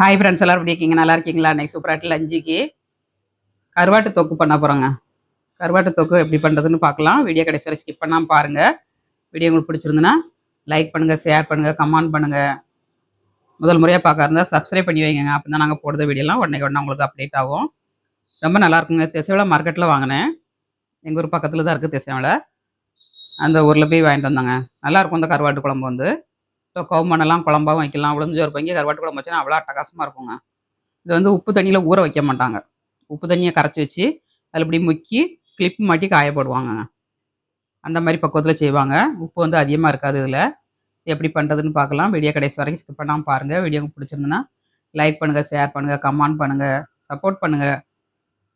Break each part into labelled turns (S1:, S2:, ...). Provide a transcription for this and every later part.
S1: Hi friends எல்லோரும் எப்படி இருக்கீங்க நல்லா இருக்கீங்களா இன்றைக்கி சூப்பராட்டில் அஞ்சுக்கு கருவாட்டு தொக்கு பண்ண போகிறோங்க கருவாட்டு தொக்கு எப்படி பண்ணுறதுன்னு பார்க்கலாம் வீடியோ கடைசி ஸ்கிப் பண்ணாமல் பாருங்கள் வீடியோ உங்களுக்கு பிடிச்சிருந்துன்னா லைக் பண்ணுங்கள் ஷேர் பண்ணுங்கள் கமெண்ட் பண்ணுங்கள் முதல் முறையாக பார்க்க இருந்தால் சப்ஸ்கிரைப் பண்ணி வைங்க அப்போ தான் நாங்கள் போடுற வீடியோலாம் உடனே உடனே உங்களுக்கு அப்டேட் ஆகும் ரொம்ப நல்லாயிருக்குங்க திசைவில் மார்க்கெட்டில் வாங்கினேன் எங்கள் ஊர் பக்கத்தில் தான் இருக்குது திசைவில் அந்த ஊரில் போய் வாங்கிட்டு வந்தாங்க நல்லாயிருக்கும் இந்த கருவாட்டு குழம்பு வந்து ஸோ கவுமண்ணெல்லாம் குழம்பாகவும் வைக்கலாம் உளுந்தோர் பங்கி கருவாட்டு குழம்பு வச்சுன்னா அவ்வளோ அட்டகாசமாக இருக்குங்க இது வந்து உப்பு தண்ணியில் ஊற வைக்க மாட்டாங்க உப்பு தண்ணியை கரைச்சி வச்சு அதில் இப்படி முக்கி கிளிப் மாட்டி காய அந்த மாதிரி பக்குவத்தில் செய்வாங்க உப்பு வந்து அதிகமாக இருக்காது இதில் எப்படி பண்ணுறதுன்னு பார்க்கலாம் வீடியோ கடைசி வரைக்கும் ஸ்கிப் பண்ணாமல் பாருங்கள் வீடியோ பிடிச்சிருந்துன்னா லைக் பண்ணுங்கள் ஷேர் பண்ணுங்கள் கமெண்ட் பண்ணுங்கள் சப்போர்ட் பண்ணுங்கள்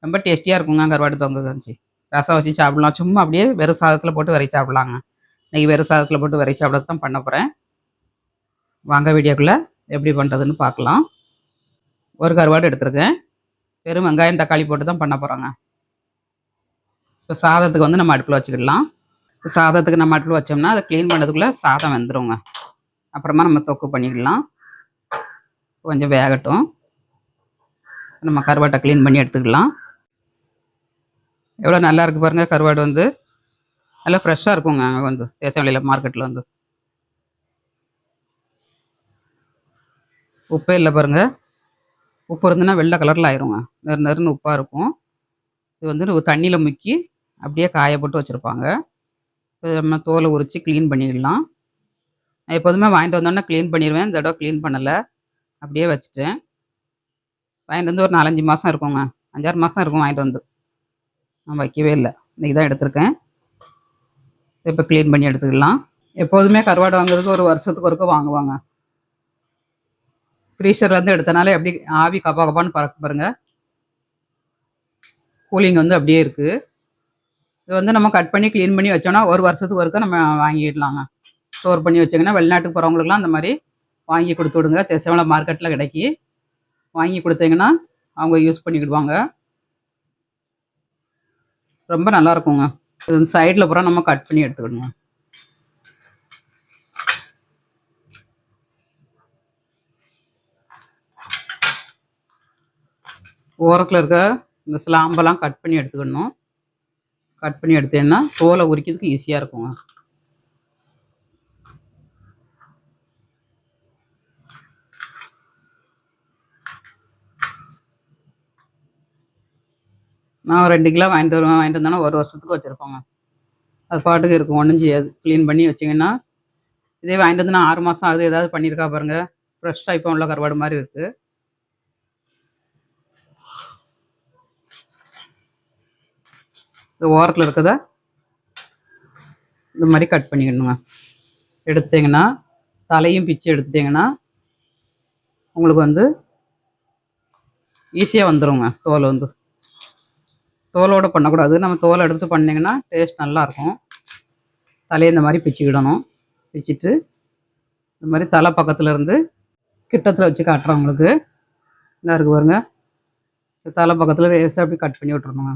S1: ரொம்ப டேஸ்டியாக இருக்குங்க கருவாடு தொங்க கஞ்சி ரசம் வச்சு சாப்பிடலாம் சும்மா அப்படியே வெறும் சாதத்தில் போட்டு வரை சாப்பிட்லாங்க இன்றைக்கி வெறும் சாதத்தில் போட்டு வரை சாப்பிடக்கு தான் பண்ண போகிறேன் வாங்க வீடியோக்குள்ளே எப்படி பண்ணுறதுன்னு பார்க்கலாம் ஒரு கருவாடு எடுத்துருக்கேன் வெறும் வெங்காயம் தக்காளி போட்டு தான் பண்ண போகிறோங்க இப்போ சாதத்துக்கு வந்து நம்ம அடுப்பில் வச்சுக்கிடலாம் இப்போ சாதத்துக்கு நம்ம அடுப்பில் வச்சோம்னா அதை க்ளீன் பண்ணுறதுக்குள்ளே சாதம் வெந்துடுங்க அப்புறமா நம்ம தொக்கு பண்ணிக்கலாம் கொஞ்சம் வேகட்டும் நம்ம கருவாட்டை க்ளீன் பண்ணி எடுத்துக்கலாம் எவ்வளோ நல்லா இருக்குது பாருங்கள் கருவாடு வந்து நல்லா ஃப்ரெஷ்ஷாக இருக்குங்க வந்து தேச மார்க்கெட்டில் வந்து உப்பே இல்லை பாருங்கள் உப்பு இருந்ததுன்னா வெள்ளை கலரில் ஆயிருங்க நெரு நெருன்னு உப்பாக இருக்கும் இது வந்து தண்ணியில் முக்கி அப்படியே காய போட்டு வச்சுருப்பாங்க நம்ம தோலை உரித்து க்ளீன் பண்ணிடலாம் நான் எப்போதுமே வாங்கிட்டு வந்தோன்னே க்ளீன் பண்ணிடுவேன் இந்த தடவை க்ளீன் பண்ணலை அப்படியே வச்சுட்டேன் வாங்கிட்டு வந்து ஒரு நாலஞ்சு மாதம் இருக்குங்க அஞ்சாறு மாதம் இருக்கும் வாங்கிட்டு வந்து நான் வைக்கவே இல்லை இன்றைக்கி தான் எடுத்திருக்கேன் இப்போ க்ளீன் பண்ணி எடுத்துக்கலாம் எப்போதுமே கருவாடு வாங்குறதுக்கு ஒரு வருஷத்துக்கு ஒருக்க வாங்குவாங்க வந்து எடுத்தனாலே எப்படி ஆவி கப்பா கப்பான்னு பறக்க பாருங்கள் கூலிங் வந்து அப்படியே இருக்குது இது வந்து நம்ம கட் பண்ணி க்ளீன் பண்ணி வச்சோன்னா ஒரு வருஷத்துக்கு ஒருக்க நம்ம வாங்கிடலாங்க ஸ்டோர் பண்ணி வச்சிங்கன்னா வெளிநாட்டுக்கு போகிறவங்களுக்குலாம் அந்த மாதிரி வாங்கி கொடுத்து விடுங்க தேசமலை மார்க்கெட்டில் கிடைக்கி வாங்கி கொடுத்தீங்கன்னா அவங்க யூஸ் பண்ணிக்கிடுவாங்க ரொம்ப நல்லா இருக்குங்க இது சைடில் பூரா நம்ம கட் பண்ணி எடுத்துக்கணுங்க ஓரத்தில் இருக்க இந்த ஸ்லாம்பெல்லாம் கட் பண்ணி எடுத்துக்கணும் கட் பண்ணி எடுத்தேன்னா தோலை உரிக்கிறதுக்கு ஈஸியாக இருக்குங்க நான் ரெண்டு கிலோ வாங்கிட்டு வருவேன் வாங்கிட்டு வந்தோம்னா ஒரு வருஷத்துக்கு வச்சுருப்போங்க அது பாட்டுக்கு இருக்கும் ஒன்றுஞ்சி செய்யாது க்ளீன் பண்ணி வச்சிங்கன்னா இதே வாங்கிட்டு வந்து நான் ஆறு மாதம் ஆகுது ஏதாவது பண்ணியிருக்கா பாருங்கள் ஃப்ரெஷ்ஷாக இப்போ உள்ள கருவாடு மாதிரி இருக்குது இந்த ஓரத்தில் இருக்கிறத இந்த மாதிரி கட் பண்ணிக்கணுங்க எடுத்தீங்கன்னா தலையும் பிச்சு எடுத்துட்டிங்கன்னா உங்களுக்கு வந்து ஈஸியாக வந்துடுங்க தோல் வந்து தோலோடு பண்ணக்கூடாது நம்ம தோலை எடுத்து பண்ணிங்கன்னா டேஸ்ட் நல்லாயிருக்கும் தலையை இந்த மாதிரி பிச்சுக்கிடணும் பிச்சுட்டு இந்த மாதிரி தலை பக்கத்துலேருந்து கிட்டத்தில் வச்சு காட்டுறோம் உங்களுக்கு இதாக இருக்குது பாருங்கள் தலை பக்கத்தில் லேசாக அப்படி கட் பண்ணி விட்டுருணுங்க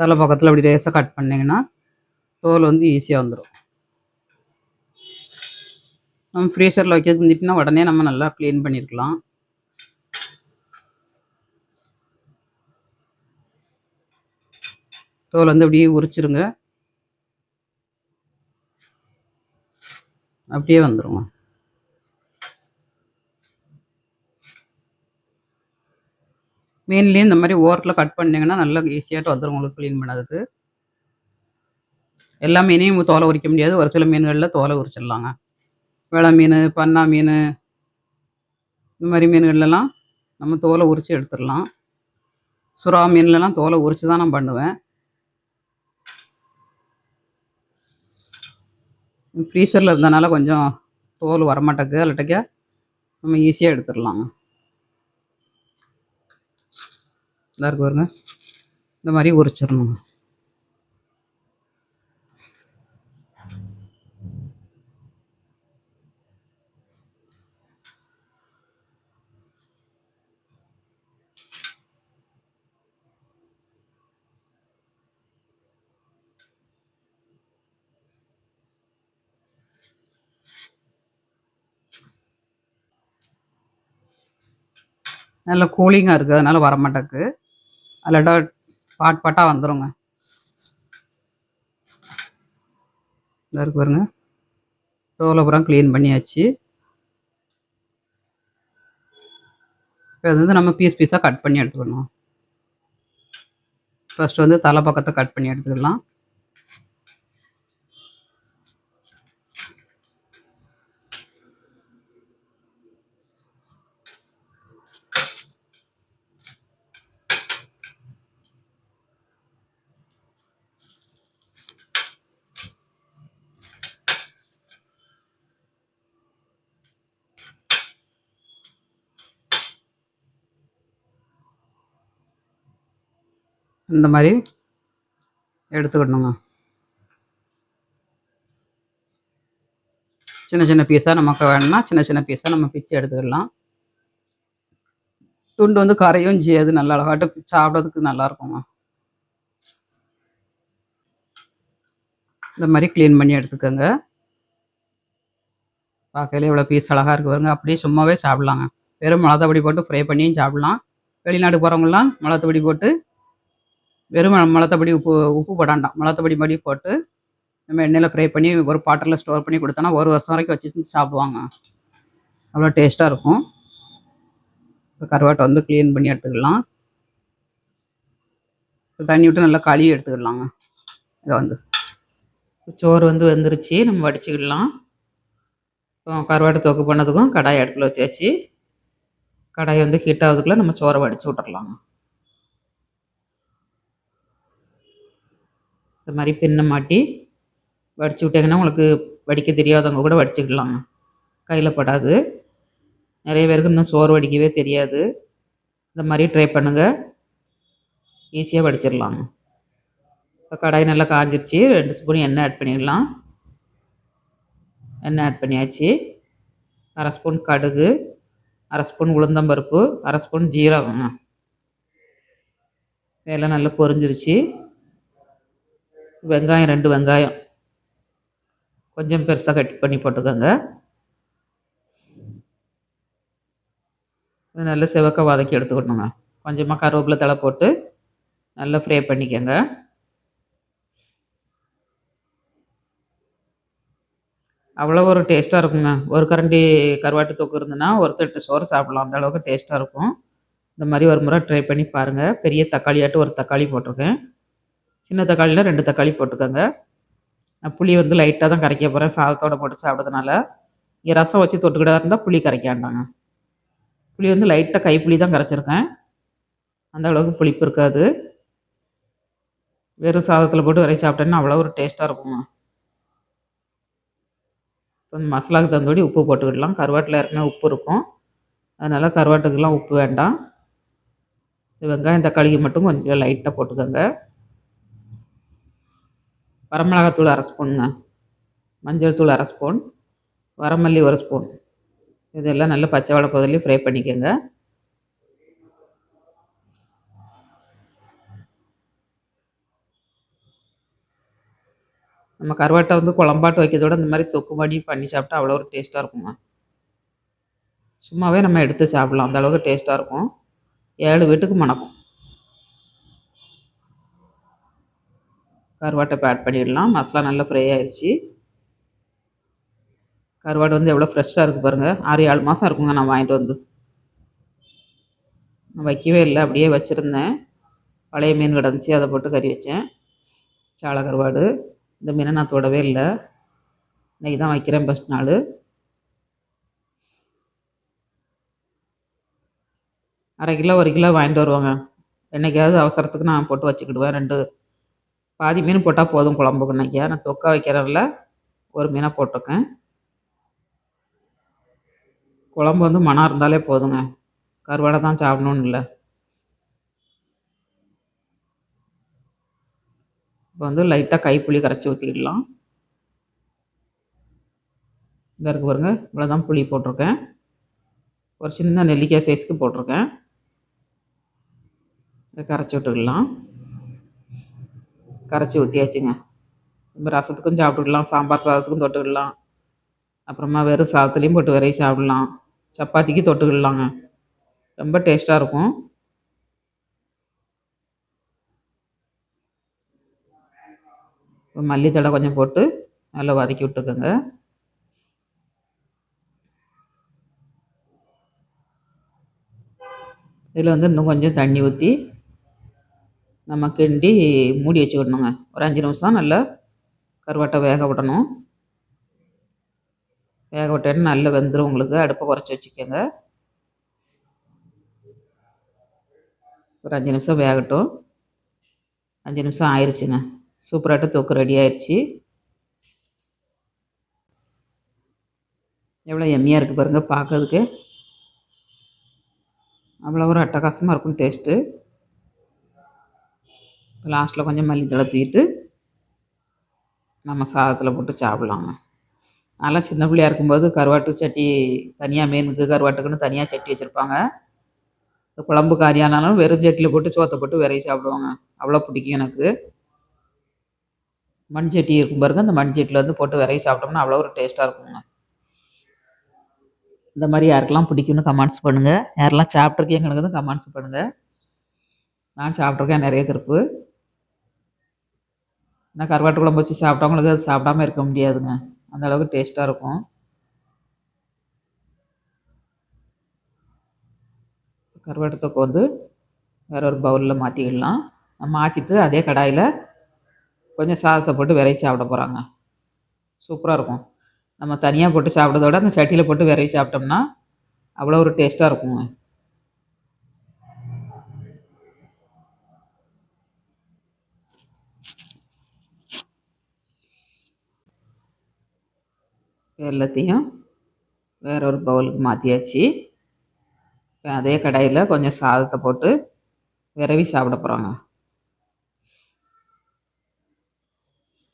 S1: தலை பக்கத்தில் அப்படி லேசாக கட் பண்ணிங்கன்னா தோல் வந்து ஈஸியாக வந்துடும் நம்ம ஃப்ரீசரில் வைக்கிறது வந்துட்டுனா உடனே நம்ம நல்லா க்ளீன் பண்ணியிருக்கலாம் தோல் வந்து அப்படியே உரிச்சிருங்க அப்படியே வந்துடுங்க மீன்லேயும் இந்த மாதிரி ஓரத்தில் கட் பண்ணிங்கன்னா நல்லா ஈஸியாகிட்டு வந்துடும் உங்களுக்கு க்ளீன் பண்ணதுக்கு எல்லா மீனையும் தோலை உரிக்க முடியாது ஒரு சில மீன்களில் தோலை உரிச்சிடலாங்க வெளை மீன் பன்னா மீன் இந்த மாதிரி மீன்கள்லாம் நம்ம தோலை உரித்து எடுத்துடலாம் சுறா மீன்லலாம் தோலை உரித்து தான் நான் பண்ணுவேன் ஃப்ரீசரில் இருந்தனால கொஞ்சம் தோல் வரமாட்டேக்கு அல்லட்டக்க நம்ம ஈஸியாக எடுத்துடலாங்க நல்லா இருக்கு பாருங்க இந்த மாதிரி உரிச்சிடணுங்க நல்ல கூலிங்காக இருக்குது அதனால் வரமாட்டேக்கு அல்லாட்டா பாட் பாட்டாக வந்துடுங்க இருக்கு பாருங்க தோலைப்புறம் க்ளீன் பண்ணியாச்சு இப்போ அது வந்து நம்ம பீஸ் பீஸாக கட் பண்ணி எடுத்துக்கணும் ஃபஸ்ட்டு வந்து தலை பக்கத்தை கட் பண்ணி எடுத்துக்கலாம் இந்த மாதிரி எடுத்துக்கணுங்க சின்ன சின்ன பீஸாக நமக்கு வேணும்னா சின்ன சின்ன பீஸாக நம்ம பிச்சு எடுத்துக்கலாம் துண்டு வந்து கரையும் செய்யாது நல்லா அழகாட்டு சாப்பிட்றதுக்கு நல்லா இருக்குங்க இந்த மாதிரி க்ளீன் பண்ணி எடுத்துக்கோங்க பார்க்கல இவ்வளோ பீஸ் அழகாக இருக்கு பாருங்க அப்படியே சும்மாவே சாப்பிட்லாங்க வெறும் மிளகாத்தபடி போட்டு ஃப்ரை பண்ணியும் சாப்பிட்லாம் வெளிநாடு போகிறவங்களாம் மிளகாத்தபடி போட்டு வெறும் மலத்தப்படி உப்பு உப்பு போடாண்டாம் மலத்தப்படி படி போட்டு நம்ம எண்ணெயில் ஃப்ரை பண்ணி ஒரு பாட்டரில் ஸ்டோர் பண்ணி கொடுத்தோன்னா ஒரு வருஷம் வரைக்கும் வச்சு சாப்பிடுவாங்க அவ்வளோ டேஸ்ட்டாக இருக்கும் கருவாட்டை வந்து க்ளீன் பண்ணி எடுத்துக்கலாம் தண்ணி விட்டு நல்லா கழுவி எடுத்துக்கிடலாங்க இதை வந்து சோறு வந்து வெந்துருச்சு நம்ம வடிச்சுக்கிடலாம் இப்போ கருவாட்டை தொக்கு பண்ணதுக்கும் கடாயை அடுப்பில் வச்சாச்சு கடாயை வந்து ஹீட் ஆகுதுக்குள்ளே நம்ம சோறை வடித்து விட்டுறலாங்க இந்த மாதிரி பின்னை மாட்டி வடித்து விட்டிங்கன்னா உங்களுக்கு வடிக்க தெரியாதவங்க கூட வடிச்சுக்கலாங்க கையில் படாது நிறைய பேருக்கு இன்னும் சோறு வடிக்கவே தெரியாது இந்த மாதிரி ட்ரை பண்ணுங்கள் ஈஸியாக வடிச்சிடலாங்க இப்போ கடாய் நல்லா காஞ்சிருச்சு ரெண்டு ஸ்பூன் எண்ணெய் ஆட் பண்ணிடலாம் எண்ணெய் ஆட் பண்ணியாச்சு அரை ஸ்பூன் கடுகு அரை ஸ்பூன் உளுந்தம்பருப்பு அரை ஸ்பூன் ஜீரகங்க வேலை நல்லா பொரிஞ்சிருச்சு வெங்காயம் ரெண்டு வெங்காயம் கொஞ்சம் பெருசாக கட் பண்ணி போட்டுக்கோங்க நல்ல செவக்க வதக்கி எடுத்துக்கணுங்க கொஞ்சமாக கருவேப்பில தலை போட்டு நல்லா ஃப்ரை பண்ணிக்கோங்க அவ்வளோ ஒரு டேஸ்ட்டாக இருக்குங்க ஒரு கரண்டி கருவாட்டு தொக்கு இருந்ததுன்னா ஒரு தட்டு சோறு சாப்பிட்லாம் அந்த அளவுக்கு டேஸ்ட்டாக இருக்கும் இந்த மாதிரி ஒரு முறை ட்ரை பண்ணி பாருங்கள் பெரிய தக்காளியாட்டு ஒரு தக்காளி போட்டிருக்கேன் சின்ன தக்காளினா ரெண்டு தக்காளி போட்டுக்கோங்க நான் புளி வந்து லைட்டாக தான் கரைக்க போகிறேன் சாதத்தோடு போட்டு சாப்பிட்றதுனால இங்கே ரசம் வச்சு தொட்டுக்கிட்டா இருந்தால் புளி கரைக்க வேண்டாங்க புளி வந்து லைட்டாக கைப்புளி தான் கரைச்சிருக்கேன் அந்த அளவுக்கு புளிப்பு இருக்காது வெறும் சாதத்தில் போட்டு வரைய சாப்பிட்டேன்னா அவ்வளோ ஒரு டேஸ்ட்டாக இருக்குங்க கொஞ்சம் மசாலாவுக்கு தந்தோடி உப்பு போட்டுக்கிடலாம் கருவாட்டில் ஏற்கனவே உப்பு இருக்கும் அதனால் கருவாட்டுக்கெல்லாம் உப்பு வேண்டாம் வெங்காயம் தக்காளிக்கு மட்டும் கொஞ்சம் லைட்டாக போட்டுக்கோங்க வரமிளகாத்தூள் அரை ஸ்பூனுங்க மஞ்சள் தூள் அரை ஸ்பூன் வரமல்லி ஒரு ஸ்பூன் இதெல்லாம் நல்லா பச்சை வாழை பொதலி ஃப்ரை பண்ணிக்கோங்க நம்ம கருவாட்டை வந்து குழம்பாட்டு வைக்கிறதோட இந்த மாதிரி தொக்கு மாதிரி பண்ணி சாப்பிட்டா அவ்வளோ ஒரு டேஸ்ட்டாக இருக்குங்க சும்மாவே நம்ம எடுத்து சாப்பிட்லாம் அந்தளவுக்கு டேஸ்ட்டாக இருக்கும் ஏழு வீட்டுக்கு மணக்கும் கருவாட்டை ஆட் பண்ணிடலாம் மசாலா நல்லா ஃப்ரை ஆயிடுச்சு கருவாடு வந்து எவ்வளோ ஃப்ரெஷ்ஷாக இருக்குது பாருங்கள் ஆறு ஏழு மாதம் இருக்குங்க நான் வாங்கிட்டு வந்து நான் வைக்கவே இல்லை அப்படியே வச்சுருந்தேன் பழைய மீன் கிடந்துச்சு அதை போட்டு கறி வச்சேன் சாலை கருவாடு இந்த மீனை நான் தொடவே இல்லை இன்றைக்கி தான் வைக்கிறேன் ஃபஸ்ட் நாள் அரை கிலோ ஒரு கிலோ வாங்கிட்டு வருவாங்க என்றைக்காவது அவசரத்துக்கு நான் போட்டு வச்சுக்கிடுவேன் ரெண்டு பாதி மீன் போட்டால் போதும் குழம்புக்கு இன்னைக்கு நான் தொக்கா வைக்கிறதில் ஒரு மீனை போட்டிருக்கேன் குழம்பு வந்து மனம் இருந்தாலே போதுங்க கருவாடை தான் சாப்பிடணும்னு இல்லை இப்போ வந்து லைட்டாக கைப்புளி கரைச்சி ஊற்றிக்கிடலாம் இந்த இருக்கு பாருங்க இவ்வளோதான் புளி போட்டிருக்கேன் ஒரு சின்ன நெல்லிக்காய் சைஸ்க்கு போட்டிருக்கேன் கரைச்சி விட்டுக்கலாம் கரைச்சி ஊற்றியாச்சுங்க ரசத்துக்கும் சாப்பிட்டுக்கலாம் சாம்பார் சாதத்துக்கும் தொட்டுக்கிடலாம் அப்புறமா வெறும் சாதத்துலேயும் போட்டு வரையும் சாப்பிடலாம் சப்பாத்திக்கு தொட்டுக்கிடலாங்க ரொம்ப டேஸ்ட்டாக இருக்கும் மல்லித்தடை கொஞ்சம் போட்டு நல்லா வதக்கி விட்டுக்கோங்க இதில் வந்து இன்னும் கொஞ்சம் தண்ணி ஊற்றி நம்ம கிண்டி மூடி வச்சுக்கிடணுங்க ஒரு அஞ்சு நிமிஷம் நல்லா கருவாட்டை வேக விடணும் வேக விட்டேன்னு நல்லா வெந்துடும் உங்களுக்கு அடுப்பை குறைச்சி வச்சுக்கோங்க ஒரு அஞ்சு நிமிஷம் வேகட்டும் அஞ்சு நிமிஷம் ஆயிடுச்சுங்க சூப்பராகிட்டு தூக்கு ரெடி ஆயிடுச்சு எவ்வளோ எம்மியாக இருக்குது பாருங்கள் பார்க்கறதுக்கு அவ்வளோ ஒரு அட்டகாசமாக இருக்கும் டேஸ்ட்டு லாஸ்ட்டில் கொஞ்சம் மல்லித்தலை தூக்கிட்டு நம்ம சாதத்தில் போட்டு சாப்பிட்லாங்க அதெல்லாம் சின்ன பிள்ளையாக இருக்கும்போது கருவாட்டு சட்டி தனியாக மீனுக்கு கருவாட்டுக்குன்னு தனியாக சட்டி வச்சுருப்பாங்க இந்த குழம்பு காரியானாலும் வெறும் சட்டியில் போட்டு சோத்தை போட்டு விரைய சாப்பிடுவாங்க அவ்வளோ பிடிக்கும் எனக்கு மண் சட்டி இருக்கும் பிறகு அந்த மண் சட்டியில் வந்து போட்டு விரைய சாப்பிட்டோம்னா அவ்வளோ ஒரு டேஸ்ட்டாக இருக்குங்க இந்த மாதிரி யாருக்கெல்லாம் பிடிக்கும்னு கமெண்ட்ஸ் பண்ணுங்கள் யாரெல்லாம் சாப்பிட்ருக்கீங்கன்னு கமெண்ட்ஸ் பண்ணுங்கள் நான் சாப்பிட்ருக்கேன் நிறைய திருப்பு ஏன்னா கருவாட்டு குழம்பு வச்சு சாப்பிட்டவங்களுக்கு அது சாப்பிடாம இருக்க முடியாதுங்க அந்த அளவுக்கு டேஸ்ட்டாக இருக்கும் கருவாட்டு தொக்கு வந்து வேற ஒரு பவுலில் மாற்றிக்கிடலாம் மாற்றிட்டு அதே கடாயில் கொஞ்சம் சாதத்தை போட்டு விரைவி சாப்பிட போகிறாங்க சூப்பராக இருக்கும் நம்ம தனியாக போட்டு சாப்பிட்றத விட அந்த சட்டியில் போட்டு விரைவி சாப்பிட்டோம்னா அவ்வளோ ஒரு டேஸ்ட்டாக இருக்குங்க எல்லாத்தையும் வேற ஒரு பவுலுக்கு மாற்றியாச்சு இப்போ அதே கடையில் கொஞ்சம் சாதத்தை போட்டு விரவி சாப்பிட போகிறாங்க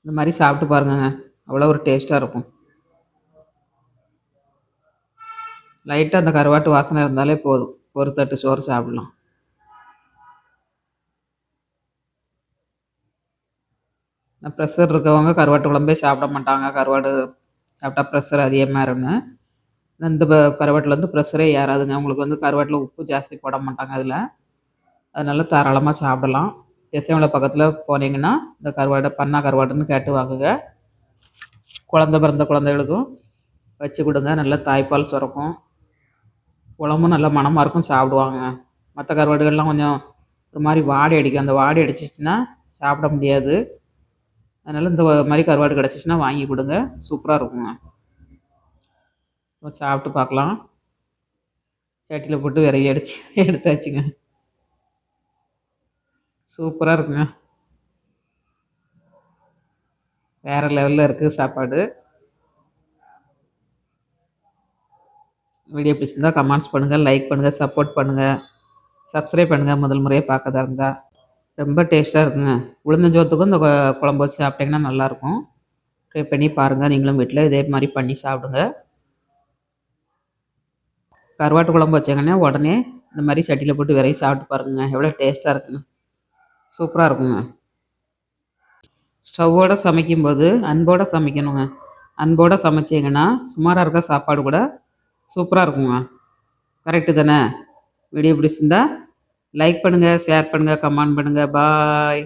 S1: இந்த மாதிரி சாப்பிட்டு பாருங்கங்க அவ்வளோ ஒரு டேஸ்ட்டாக இருக்கும் லைட்டாக அந்த கருவாட்டு வாசனை இருந்தாலே போதும் ஒரு தட்டு சோறு சாப்பிடலாம் ப்ரெஷர் இருக்கவங்க கருவாட்டு குழம்பே சாப்பிட மாட்டாங்க கருவாடு சாப்பிட்டா ப்ரெஷர் அதிகமாக இருங்க இந்த கருவாட்டில் வந்து ப்ரெஷரே ஏறாதுங்க உங்களுக்கு வந்து கருவாட்டில் உப்பு ஜாஸ்தி போட மாட்டாங்க அதில் அதனால் தாராளமாக சாப்பிடலாம் தேசியமலை பக்கத்தில் போனீங்கன்னா இந்த கருவாடை பண்ணா கருவாடுன்னு கேட்டு வாங்குங்க குழந்த பிறந்த குழந்தைகளுக்கும் வச்சு கொடுங்க நல்லா தாய்ப்பால் சுரக்கும் குழம்பும் நல்லா மனமாக இருக்கும் சாப்பிடுவாங்க மற்ற கருவாடுகள்லாம் கொஞ்சம் ஒரு மாதிரி வாடி அடிக்கும் அந்த வாடி அடிச்சிச்சின்னா சாப்பிட முடியாது அதனால் இந்த மாதிரி கருவாடு கிடச்சிச்சின்னா வாங்கி கொடுங்க சூப்பராக இருக்குங்க சாப்பிட்டு பார்க்கலாம் சட்டியில் போட்டு விரைவி அடிச்சு எடுத்தாச்சுங்க சூப்பராக இருக்குங்க வேறு லெவலில் இருக்குது சாப்பாடு வீடியோ பிடிச்சிருந்தா கமெண்ட்ஸ் பண்ணுங்கள் லைக் பண்ணுங்கள் சப்போர்ட் பண்ணுங்கள் சப்ஸ்கிரைப் பண்ணுங்கள் முதல் முறையாக பார்க்கதா இருந்தால் ரொம்ப டேஸ்ட்டாக இருக்குங்க. உளுந்தஞ்சோத்துக்கும் இந்த குழம்பு வச்சு சாப்பிட்டீங்கன்னா நல்லாயிருக்கும். ட்ரை பண்ணி பாருங்கள் நீங்களும் வீட்டில் இதே மாதிரி பண்ணி சாப்பிடுங்க. கருவாட்டு குழம்பு வச்சீங்கன்னா, உடனே இந்த மாதிரி சட்டியில் போட்டு விரவி சாப்பிட்டு பாருங்க எவ்வளோ டேஸ்ட்டாக இருக்குங்க. சூப்பராக இருக்குங்க. ஸ்டவ்வோடு சமைக்கும்போது, அன்போட சமைக்கணுங்க. அன்போட சமைச்சிங்கன்னா சுமாராக இருக்க சாப்பாடு கூட சூப்பராக இருக்குங்க. கரெக்ட்டு தானே? வீடியோ பிடிச்சிருந்தால் லைக் பண்ணுங்கள் ஷேர் பண்ணுங்கள் கமெண்ட் பண்ணுங்கள் பாய்